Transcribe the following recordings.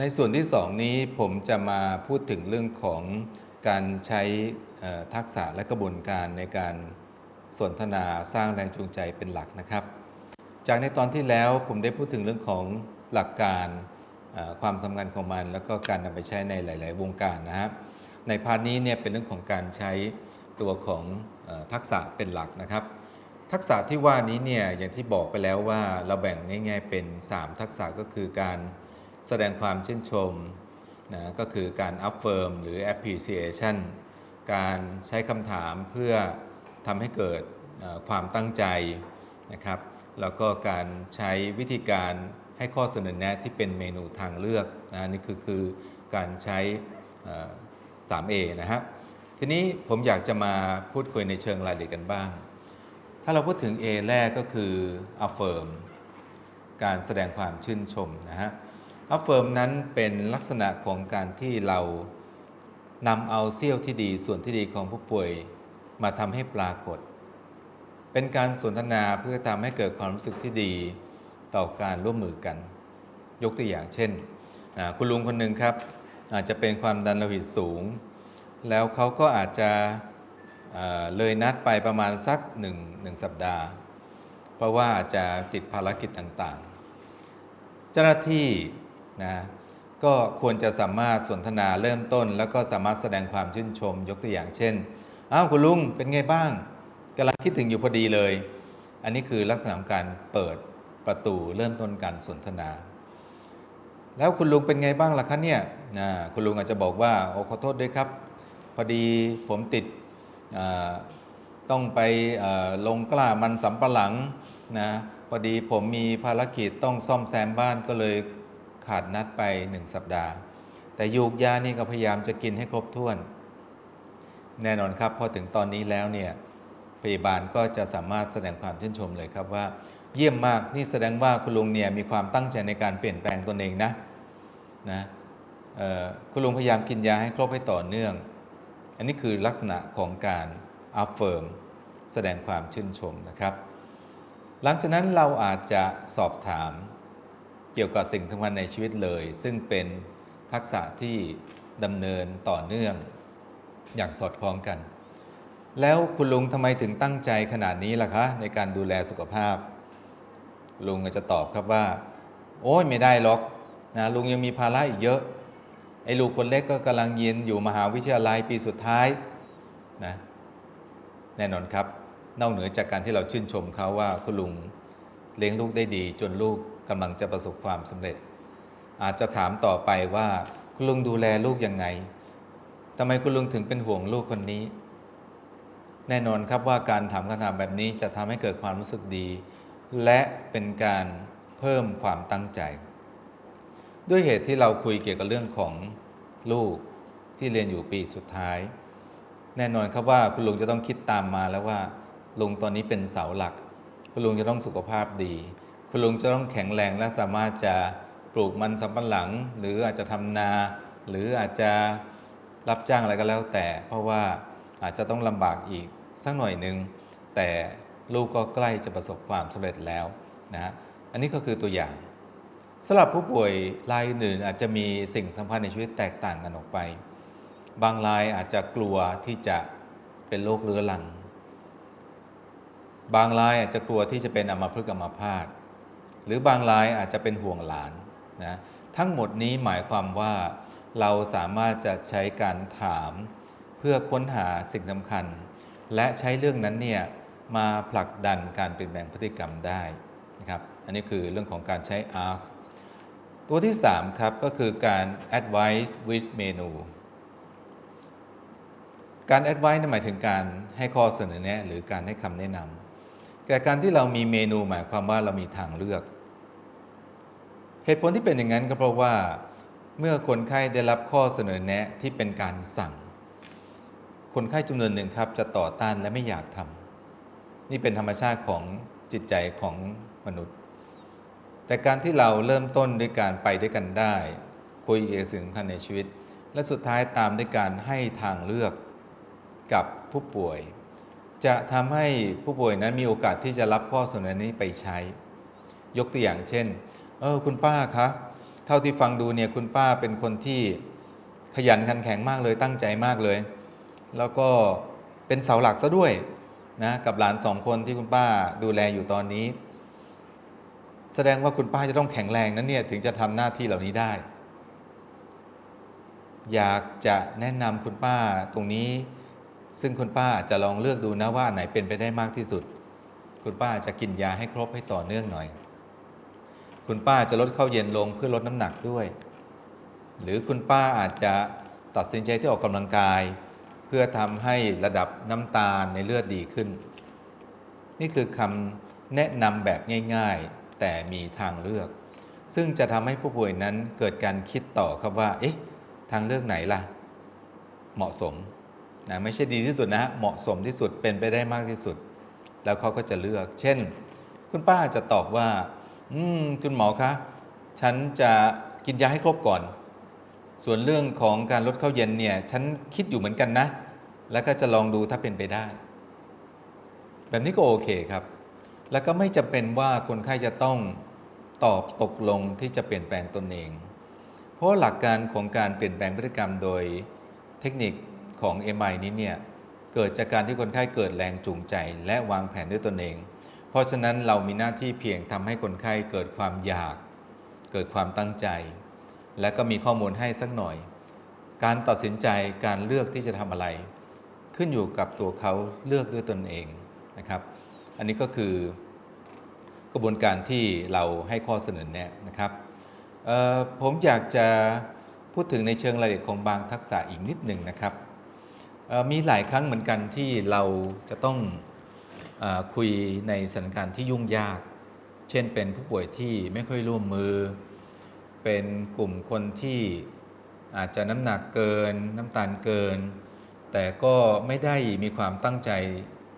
ในส่วนที่สองนี้ผมจะมาพูดถึงเรื่องของการใช้ทักษะและกระบวนการในการสนทนาสร้างแรงจูงใจเป็นหลักนะครับ จากในตอนที่แล้วผมได้พูดถึงเรื่องของหลักการความสำคัญของมัน แล้วก็การนำไปใช้ในหลาย ๆ วงการนะครับในพาร์ทนี้เนี่ยเป็นเรื่องของการใช้ตัวของอทักษะเป็นหลักนะครับ ทักษะที่ว่านี้เนี่ยอย่างที่บอกไปแล้วว่าเราแบ่งง่าย ๆ เป็น 3 ทักษะก็คือการ แสดงความชื่นชมนะก็คือการ affirm หรือ appreciation การใช้คำถามเพื่อทำให้เกิดความตั้งใจนะครับ แล้วก็การใช้วิธีการให้ข้อเสนอแนะที่เป็นเมนูทางเลือกนะนี่คือคือการใช้เอ่อ 3A นะฮะทีนี้ผมอยากจะมาพูดคุยในเชิงรายละเอียดกันบ้าง ถ้าเราพูดถึง A แรกก็คือ affirm การแสดงความชื่นชมนะฮะ affirm นั้นเป็นลักษณะของการที่เรานำเอาเสี้ยวที่ดีส่วนที่ดีของผู้ป่วยมาทำให้ปรากฏ เป็นการสนทนาเพื่อทำให้เกิดความรู้สึกที่ดีต่อการร่วมมือกัน ยกตัวอย่างเช่น คุณลุงคนหนึ่งครับ อาจจะเป็นความดันโลหิตสูง แล้วเขาก็อาจจะเเลยนัดไปประมาณสักหนึ่งหนึ่งสัปดาห์ เพราะว่าอาจจะติดภารกิจต่างๆ เจ้าหน้าที่ นะก็ควรจะสามารถสนทนาเริ่มต้น แล้วก็สามารถแสดงความชื่นชม ยกตัวอย่างเช่นอ้าวคุณลุงเป็นไงบ้างกำลังคิดถึงอยู่พอดีเลย อันนี้คือลักษณะของการเปิดประตูเริ่มต้นการสนทนา แล้วคุณลุงเป็นไงบ้างล่ะคะเนี่ยนะคุณลุงอาจจะบอกว่าโอ้ขอโทษด้วยครับ พอดีผมติดต้องไปลงกล้ามันสำปะหลังนะพอดีผมมีภารกิจต้องซ่อมแซมบ้านก็เลย ขาดนัดไปหนึ่งสัปดาห์ แต่ยูกยานี่ก็พยายามจะกินให้ครบถ้วน แน่นอนครับพอถึงตอนนี้แล้วเนี่ยพยาบาลก็จะสามารถแสดงความชื่นชมเลยครับว่า เยี่ยมมากนี่แสดงว่าคุณลุงเนี่ยมีความตั้งใจในการเปลี่ยนแปลงตนเองนะนะคุณลุงพยายามกินยาให้ครบให้ต่อเนื่อง อันนี้คือลักษณะของการ affirm แสดงความชื่นชมนะครับ หลังจากนั้นเราอาจจะสอบถาม เกี่ยวกับสิ่งสำคัญในชีวิตเลย ซึ่งเป็นทักษะที่ดำเนินต่อเนื่องอย่างสอดคล้องกัน แล้วคุณลุงทำไมถึงตั้งใจขนาดนี้ล่ะคะ ในการดูแลสุขภาพ ลุงก็จะตอบครับว่า โอ้ยไม่ได้หรอกนะลุงยังมีภาระอีกเยอะ ไอ้ลูกคนเล็กก็กำลังเรียนอยู่มหาวิทยาลัยปีสุดท้ายนะแน่นอนครับ นอกเหนือจากการที่เราชื่นชมเขาว่าคุณลุงเลี้ยงลูกได้ดี จนลูก กำลังจะประสบความสำเร็จ อาจจะถามต่อไปว่า คุณลุงดูแลลูกยังไงทำไมคุณลุงถึงเป็นห่วงลูกคนนี้ แน่นอนครับว่าการถามคำถามแบบนี้จะทำให้เกิดความรู้สึกดี และเป็นการเพิ่มความตั้งใจ ด้วยเหตุที่เราคุยเกี่ยวกับเรื่องของลูกที่เรียนอยู่ปีสุดท้าย แน่นอนครับว่าคุณลุงจะต้องคิดตามมาแล้วว่าลุงตอนนี้เป็นเสาหลัก คุณลุงจะต้องสุขภาพดี คุณลุงจะต้องแข็งแรงและสามารถจะปลูกมันสำปะหลัง หรืออาจจะทำนา หรืออาจจะรับจ้างอะไรก็แล้วแต่ เพราะว่าอาจจะต้องลำบากอีกสักหน่อยหนึ่งแต่ลูกก็ใกล้จะประสบความสำเร็จแล้วนะฮะอันนี้ก็คือตัวอย่างสำหรับผู้ป่วยรายอื่นอาจจะมีสิ่งสำคัญในชีวิตแตกต่างกันออกไป บางรายอาจจะกลัวที่จะเป็นโรคเรื้อรัง บางรายอาจจะกลัวที่จะเป็นอัมพฤกษ์อัมพาต หรือบางรายอาจจะเป็นห่วงหลานนะทั้งหมดนี้หมายความว่าเราสามารถจะใช้การถามเพื่อค้นหาสิ่งสำคัญ และใช้เรื่องนั้นเนี่ยมาผลักดันการเปลี่ยนแปลงพฤติกรรมได้นะครับอันนี้คือเรื่องของการใช้ ask ตัวที่ 3 ครับ ก็คือการ advice with menu การ advice นั่นหมายถึงการให้ข้อเสนอแนะ หรือการให้คำแนะนำแต่การที่เรามีเมนูหมายความว่าเรามีทางเลือก เหตุผลที่เป็นอย่างนั้นก็เพราะว่าเมื่อคนไข้ได้รับข้อเสนอแนะที่เป็นการสั่ง คนไข้จำนวนหนึ่งครับจะต่อต้านและไม่อยากทำนี่เป็นธรรมชาติของจิตใจของมนุษย์ แต่การที่เราเริ่มต้นด้วยการไปด้วยกันได้ คุยเกี่ยวกับสิ่งสำคัญในชีวิต และสุดท้ายตามด้วยการให้ทางเลือกกับผู้ป่วย จะทำให้ผู้ป่วยนั้นมีโอกาสที่จะรับข้อเสนอนี้ไปใช้ ยกตัวอย่างเช่น เออคุณป้าคะเท่าที่ฟังดูเนี่ยคุณป้าเป็นคนที่ขยันขันแข็งมากเลยตั้งใจมากเลย แล้วก็เป็นเสาหลักซะด้วยนะกับหลานสองคนที่คุณป้าดูแลอยู่ตอนนี้ แสดงว่าคุณป้าจะต้องแข็งแรงนั้นเนี่ยถึงจะทำหน้าที่เหล่านี้ได้ อยากจะแนะนำคุณป้าตรงนี้ ซึ่งคุณป้าจะลองเลือกดูนะว่าไหนเป็นไปได้มากที่สุด คุณป้าจะกินยาให้ครบให้ต่อเนื่องหน่อย คุณป้าจะลดข้าวเย็นลงเพื่อลดน้ำหนักด้วย หรือคุณป้าอาจจะตัดสินใจที่ออกกำลังกาย เพื่อทำให้ระดับน้ำตาลในเลือดดีขึ้น นี่คือคำแนะนำแบบง่ายๆ แต่มีทางเลือก ซึ่งจะทำให้ผู้ป่วยนั้นเกิดการคิดต่อครับว่า เอ๊ะ ทางเลือกไหนล่ะ เหมาะสมนะไม่ใช่ดีที่สุดนะเหมาะสมที่สุดเป็นไปได้มากที่สุด แล้วเขาก็จะเลือก เช่น คุณป้าจะตอบว่า อืมคุณหมอคะ ฉันจะกินยาให้ครบก่อน ส่วนเรื่องของการลดข้าวเย็นเนี่ย ฉันคิดอยู่เหมือนกันนะ แล้วก็จะลองดูถ้าเป็นไปได้ แบบนี้ก็โอเคครับ แล้วก็ไม่จำเป็นว่าคนไข้จะต้องตอบตกลงที่จะเปลี่ยนแปลงตนเอง เพราะหลักการของการเปลี่ยนแปลงพฤติกรรมโดยเทคนิคของ MI นี้เนี่ย เกิดจากการที่คนไข้เกิดแรงจูงใจ และวางแผนด้วยตนเอง เพราะฉะนั้นเรามีหน้าที่เพียงทำให้คนไข้เกิดความอยาก เกิดความตั้งใจ และก็มีข้อมูลให้สักหน่อย การตัดสินใจการเลือกที่จะทำอะไร ขึ้นอยู่กับตัวเขาเลือกด้วยตนเองนะครับ อันนี้ก็คือกระบวนการที่เราให้ข้อเสนอแนะนะครับผมอยากจะพูดถึงในเชิงรายละเอียดของบางทักษะอีกนิดหนึ่งนะครับมีหลายครั้งเหมือนกันที่เราจะต้อง คุยในสถานการณ์ที่ยุ่งยาก เช่นเป็นผู้ป่วยที่ไม่ค่อยร่วมมือ เป็นกลุ่มคนที่อาจจะน้ำหนักเกิน น้ำตาลเกิน แต่ก็ไม่ได้มีความตั้งใจ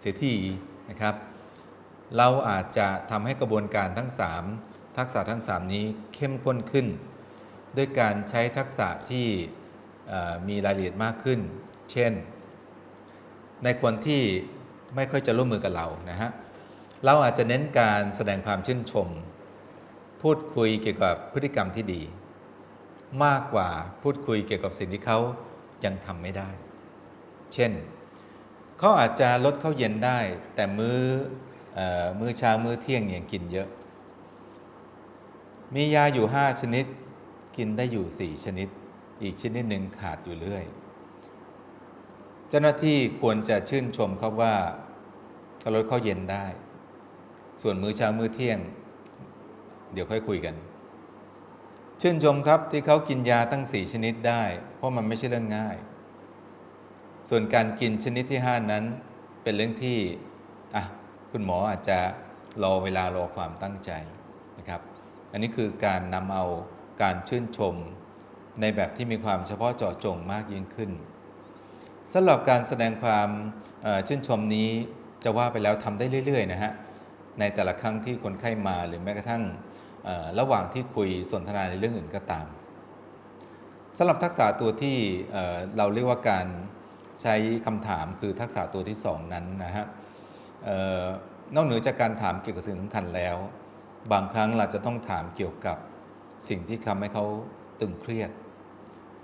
เสียทีนะครับ เราอาจจะทำให้กระบวนการทั้ง 3 ทักษะทั้ง 3 นี้เข้มข้นขึ้น ด้วยการใช้ทักษะที่มีรายละเอียดมากขึ้น เช่น ในคนที่ ไม่ค่อยจะร่วมมือกับเรานะฮะเราอาจจะเน้นการแสดงความชื่นชม พูดคุยเกี่ยวกับพฤติกรรมที่ดี มากกว่าพูดคุยเกี่ยวกับสิ่งที่เขายังทำไม่ได้ เช่นเขาอาจจะลดข้าวเย็นได้ แต่มือเอมื้อเช้ามื้อเที่ยงเนี่ยกินเยอะ มียาอยู่ 5 ชนิด กินได้อยู่ 4 ชนิด อีกชนิดหนึ่งขาดอยู่เรื่อย เจ้าหน้าที่ควรจะชื่นชมเขาว่าเขาลดข้าวเย็นได้ ส่วนมื้อเช้ามื้อเที่ยง เดี๋ยวค่อยคุยกัน ชื่นชมครับที่เขากินยาตั้ง4ชนิดได้ เพราะมันไม่ใช่เรื่องง่าย ส่วนการกินชนิดที่5นั้น เป็นเรื่องที่อะคุณหมออาจจะรอเวลารอความตั้งใจนะครับ อันนี้คือการนำเอาการชื่นชมในแบบที่มีความเฉพาะเจาะจงมากยิ่งขึ้น สำหรับการแสดงความชื่นชมนี้จะว่าไปแล้วทำได้เรื่อยๆนะฮะในแต่ละครั้งที่คนไข้มาหรือแม้กระทั่งระหว่างที่คุยสนทนาในเรื่องอื่นก็ตามสำหรับทักษะตัวที่เราเรียกว่าการใช้คำถามคือทักษะตัวที่สองนั้นนะฮะนอกเหนือจากการถามเกี่ยวกับสิ่งสำคัญแล้ว บางครั้งเราจะต้องถามเกี่ยวกับสิ่งที่ทำให้เขาตึงเครียด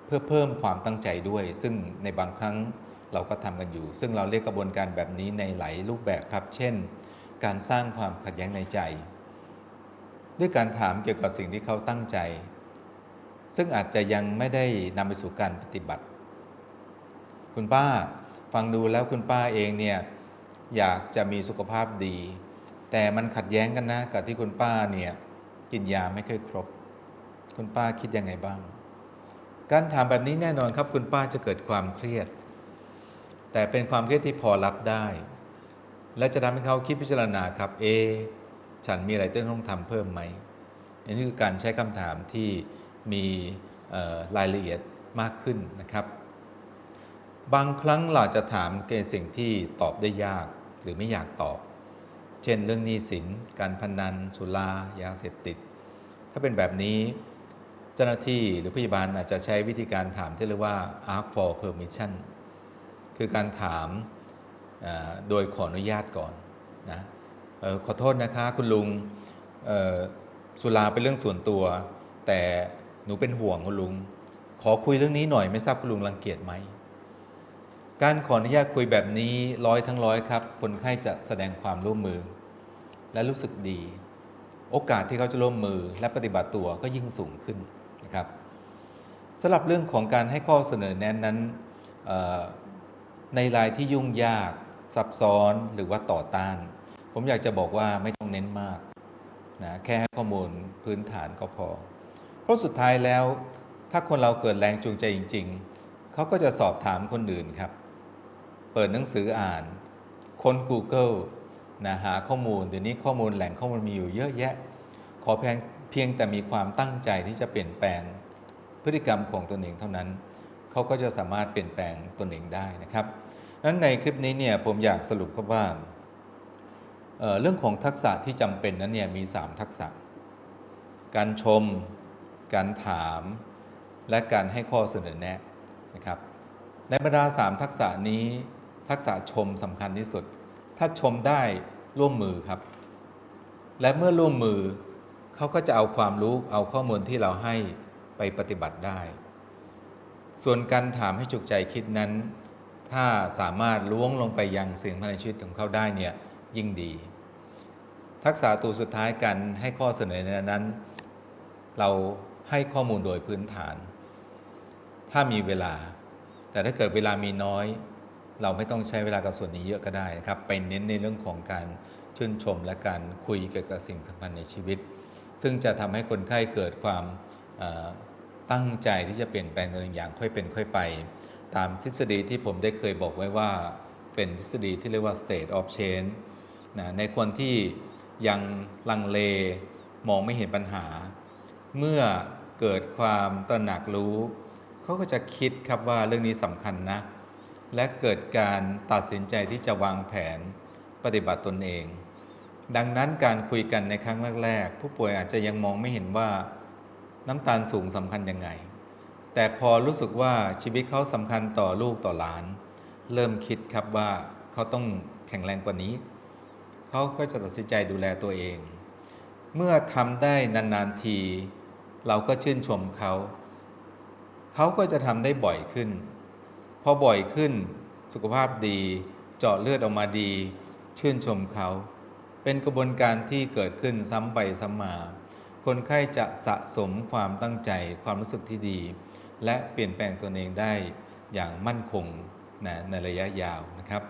เพื่อเพิ่มความตั้งใจด้วย ซึ่งในบางครั้งเราก็ทำกันอยู่ ซึ่งเราเรียกกระบวนการแบบนี้ในหลายรูปแบบครับ เช่น การสร้างความขัดแย้งในใจ ด้วยการถามเกี่ยวกับสิ่งที่เขาตั้งใจ ซึ่งอาจจะยังไม่ได้นำไปสู่การปฏิบัติ คุณป้าฟังดูแล้วคุณป้าเองเนี่ยอยากจะมีสุขภาพดี แต่มันขัดแย้งกันนะกับที่คุณป้าเนี่ยกินยาไม่ค่อยครบ คุณป้าคิดยังไงบ้าง การถามแบบนี้แน่นอนครับคุณป้าจะเกิดความเครียด แต่เป็นความเครียดที่พอรับได้ และจะทำให้เขาคิดพิจารณาครับเอฉันมีอะไรต้องทำเพิ่มไหมอันนี้คือการใช้คำถามที่มีรายละเอียดมากขึ้นนะครับ บางครั้งเราจะถามเกี่ยวกับสิ่งที่ตอบได้ยากหรือไม่อยากตอบ เช่นเรื่องหนี้สิน การพนัน สุรายาเสพติด ถ้าเป็นแบบนี้ เจ้าหน้าที่หรือพยาบาลอาจจะใช้วิธีการถามที่เรียกว่า ask for permission คือการถามโดยขออนุญาตก่อนนะออขอโทษนะคะคุณลุงสุราเป็นเรื่องส่วนตัว แต่หนูเป็นห่วงคุณลุง ขอคุยเรื่องนี้หน่อยไม่ทราบคุณลุงรังเกียจไหม การขออนุญาตคุยแบบนี้ร้อยทั้งร้อยครับ คนไข้จะแสดงความร่วมมือ และรู้สึกดี โอกาสที่เขาจะร่วมมือและปฏิบัติตัวก็ยิ่งสูงขึ้น นะครับสำหรับเรื่องของการให้ข้อเสนอแนะนั้นในรายที่ยุ่งยากซับซ้อนหรือว่าต่อต้าน ผมอยากจะบอกว่าไม่ต้องเน้นมากนะแค่ให้ข้อมูลพื้นฐานก็พอ เพราะสุดท้ายแล้ว ถ้าคนเราเกิดแรงจูงใจจริง ๆ เขาก็จะสอบถามคนอื่นครับ เปิดหนังสืออ่านค้น Google นะหาข้อมูลเดี๋ยวนี้ข้อมูลแหล่งข้อมูลมีอยู่เยอะแยะ ขอเพียง เพียงแต่มีความตั้งใจที่จะเปลี่ยนแปลงพฤติกรรมของตนเองเท่านั้น เขาก็จะสามารถเปลี่ยนแปลงตนเองได้นะครับนั้นในคลิปนี้เนี่ยผมอยากสรุปว่าเเรื่องของทักษะที่จำเป็นนั้นเนี่ยมี 3 ทักษะ การชม การถาม และการให้ข้อเสนอแนะนะครับ ในบรรดา 3 ทักษะนี้ทักษะชมสำคัญที่สุด ถ้าชมได้ร่วมมือครับ และเมื่อร่วมมือ เขาก็จะเอาความรู้เอาข้อมูลที่เราให้ไปปฏิบัติได้ ส่วนการถามให้จุกใจคิดนั้น ถ้าสามารถล้วงลงไปยังสิ่งภายในชีวิตของเขาได้เนี่ยยิ่งดี ทักษะตัวสุดท้ายการให้ข้อเสนอแนะนั้น เราให้ข้อมูลโดยพื้นฐาน ถ้ามีเวลา แต่ถ้าเกิดเวลามีน้อย เราไม่ต้องใช้เวลากับส่วนนี้เยอะก็ได้นะครับไปเน้นในเรื่องของการชื่นชมและการคุยเกี่ยวกับสิ่งสำคัญในชีวิต ซึ่งจะทำให้คนไข้เกิดความตั้งใจที่จะเปลี่ยนแปลงตัวเองอย่างค่อยเป็นค่อยไป ตามทฤษฎีที่ผมได้เคยบอกไว้ว่าเป็นทฤษฎีที่เรียกว่า state of change นะในคนที่ยังลังเลมองไม่เห็นปัญหา เมื่อเกิดความตระหนักรู้ เขาก็จะคิดครับว่าเรื่องนี้สำคัญนะ และเกิดการตัดสินใจที่จะวางแผนปฏิบัติตนเอง ดังนั้นการคุยกันในครั้งแรกๆผู้ป่วยอาจจะยังมองไม่เห็นว่าน้ำตาลสูงสำคัญยังไง แต่พอรู้สึกว่าชีวิตเขาสำคัญต่อลูกต่อหลาน เริ่มคิดครับว่าเขาต้องแข็งแรงกว่านี้ เขาก็จะตัดสินใจดูแลตัวเอง เมื่อทำได้นานๆที เราก็ชื่นชมเขา เขาก็จะทำได้บ่อยขึ้น พอบ่อยขึ้น สุขภาพดี เจาะเลือดออกมาดี ชื่นชมเขา เป็นกระบวนการที่เกิดขึ้นซ้ำไปซ้ำมา คนไข้จะสะสมความตั้งใจความรู้สึกที่ดี และเปลี่ยนแปลงตัวเองได้อย่างมั่นคงนะในระยะยาวนะครับ